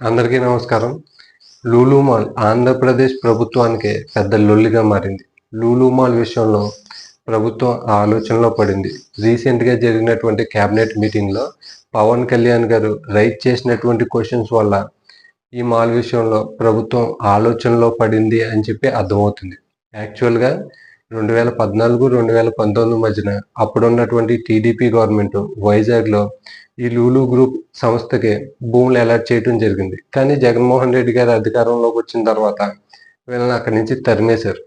అందరికీ నమస్కారం. లూలు మాల్ ఆంధ్రప్రదేశ్ ప్రభుత్వానికి పెద్ద లొల్లిగా మారింది. లూలు మాల్ విషయంలో ప్రభుత్వం ఆలోచనలో పడింది. రీసెంట్గా జరిగినటువంటి క్యాబినెట్ మీటింగ్లో పవన్ కళ్యాణ్ గారు రైట్ చేసినటువంటి క్వశ్చన్స్ వల్ల ఈ మాల్ విషయంలో ప్రభుత్వం ఆలోచనలో పడింది అని చెప్పి అర్థమవుతుంది. యాక్చువల్గా రెండు వేల పద్నాలుగు రెండు వేల పంతొమ్మిది మధ్యన అప్పుడున్నటువంటి టీడీపీ గవర్నమెంట్ వైజాగ్లో ఈ లూలు గ్రూప్ సంస్థకి భూములు అలాట్ చేయడం జరిగింది. కానీ జగన్మోహన్ రెడ్డి గారు అధికారంలోకి వచ్చిన తర్వాత వీళ్ళని అక్కడి నుంచి తరిమేశారు.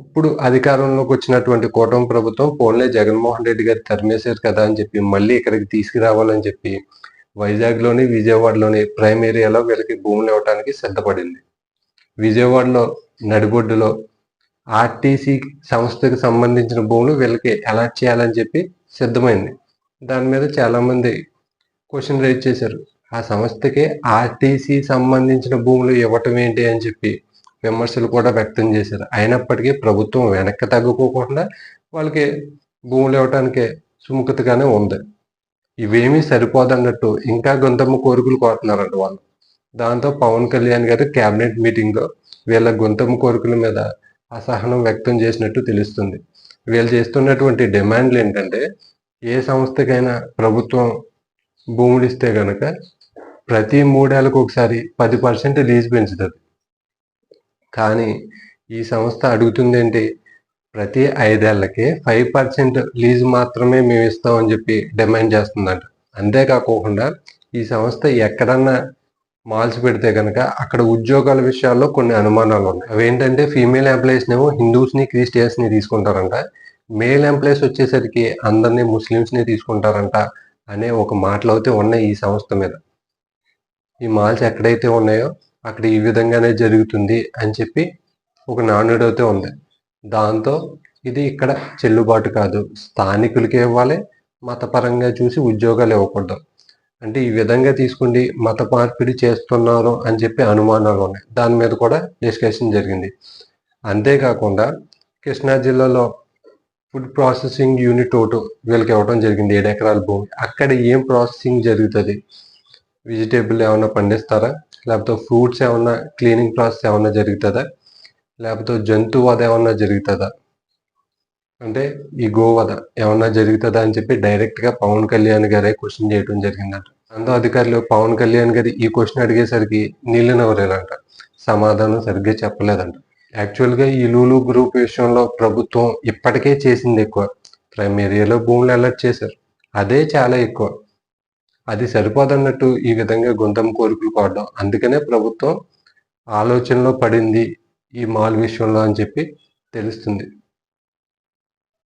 ఇప్పుడు అధికారంలోకి వచ్చినటువంటి కూటమి ప్రభుత్వం పోన్లే జగన్మోహన్ రెడ్డి గారు తరిమేశారు కదా అని చెప్పి మళ్ళీ ఇక్కడికి తీసుకురావాలని చెప్పి వైజాగ్లోని విజయవాడలోని ప్రైమ్ ఏరియాలో వీళ్ళకి భూములు ఇవ్వడానికి సిద్ధపడింది. విజయవాడలో నడిబొడ్డులో ఆర్టీసీ సంస్థకి సంబంధించిన భూములు వీళ్ళకి అలాట్ చేయాలని చెప్పి సిద్ధమైంది. దాని మీద చాలా మంది క్వశ్చన్ రైజ్ చేశారు. ఆ సంస్థకి ఆర్టీసీ సంబంధించిన భూములు ఇవ్వటం ఏంటి అని చెప్పి విమర్శలు కూడా వ్యక్తం చేశారు. అయినప్పటికీ ప్రభుత్వం వెనక్కి తగ్గుకోకుండా వాళ్ళకి భూములు ఇవ్వటానికి సుముఖతగానే ఉంది. ఇవేమీ సరిపోదన్నట్టు ఇంకా గొంతమ్మ కోరికలు కోరుతున్నారంట వాళ్ళు. దాంతో పవన్ కళ్యాణ్ గారు కేబినెట్ మీటింగ్లో వీళ్ళ గొంతమ్మ కోరికల మీద అసహనం వ్యక్తం చేసినట్టు తెలుస్తుంది. వీళ్ళు చేస్తున్నటువంటి డిమాండ్లు ఏంటంటే ఏ సంస్థకైనా ప్రభుత్వం భూములు ఇస్తే కనుక ప్రతి మూడేళ్ళకు ఒకసారి పది పర్సెంట్ లీజ్ పెంచుతుంది. కానీ ఈ సంస్థ అడుగుతుంది ఏంటి ప్రతి ఐదేళ్ళకి ఫైవ్ పర్సెంట్ లీజ్ మాత్రమే మేము ఇస్తామని చెప్పి డిమాండ్ చేస్తుందంట. అంతేకాకుండా ఈ సంస్థ ఎక్కడన్నా మాల్స్ పెడితే కనుక అక్కడ ఉద్యోగాల విషయాల్లో కొన్ని అనుమానాలు ఉన్నాయి. అవేంటంటే ఫీమేల్ ఎంప్లాయీస్ నేమో హిందూస్ని క్రిస్టియన్స్ని తీసుకుంటారంట. మేల్ ఎంప్లాయీస్ వచ్చేసరికి అందరినీ ముస్లిమ్స్ని తీసుకుంటారంట అనే ఒక మాటలు అయితే ఉన్నాయి ఈ సంస్థ మీద. ఈ మాల్స్ ఎక్కడైతే ఉన్నాయో అక్కడ ఈ విధంగానే జరుగుతుంది అని చెప్పి ఒక నానుడు అయితే ఉంది. దాంతో ఇది ఇక్కడ చెల్లుబాటు కాదు. స్థానికులకి ఇవ్వాలి మతపరంగా చూసి ఉద్యోగాలు ఇవ్వకూడదు. అంటే ఈ విధంగా తీసుకుండి మత మార్పిడి చేస్తున్నారు అని చెప్పి అనుమానాలు ఉన్నాయి. దాని మీద కూడా డిస్కషన్ జరిగింది. అంతేకాకుండా కృష్ణా జిల్లాలో ఫుడ్ ప్రాసెసింగ్ యూనిట్ ఒకటి వీళ్ళకి ఇవ్వడం జరిగింది. ఏడు ఎకరాల భూమి. అక్కడ ఏం ప్రాసెసింగ్ జరుగుతుంది? వెజిటేబుల్ ఏమైనా పండిస్తారా? లేకపోతే ఫ్రూట్స్ ఏమన్నా క్లీనింగ్ ప్రాసెస్ ఏమన్నా జరుగుతుందా? లేకపోతే జంతువు అది ఏమన్నా జరుగుతుందా? అంటే ఈ గోవధ ఏమన్నా జరుగుతుందా అని చెప్పి డైరెక్ట్గా పవన్ కళ్యాణ్ గారే క్వశ్చన్ చేయడం జరిగిందంట. అందు అధికారులు పవన్ కళ్యాణ్ గారి ఈ క్వశ్చన్ అడిగేసరికి నీళ్ళు సమాధానం సరిగ్గా చెప్పలేదంట. యాక్చువల్గా ఈ లూలు గ్రూప్ విషయంలో ప్రభుత్వం ఇప్పటికే చేసింది ఎక్కువ. ప్రైమ్ ఏరియాలో భూములు అలర్ట్ చేశారు. అదే చాలా ఎక్కువ. అది సరిపోదన్నట్టు ఈ విధంగా గుంతం కోరికలు కోవడం. అందుకనే ప్రభుత్వం ఆలోచనలో పడింది ఈ మాల్ విషయంలో అని చెప్పి తెలుస్తుంది.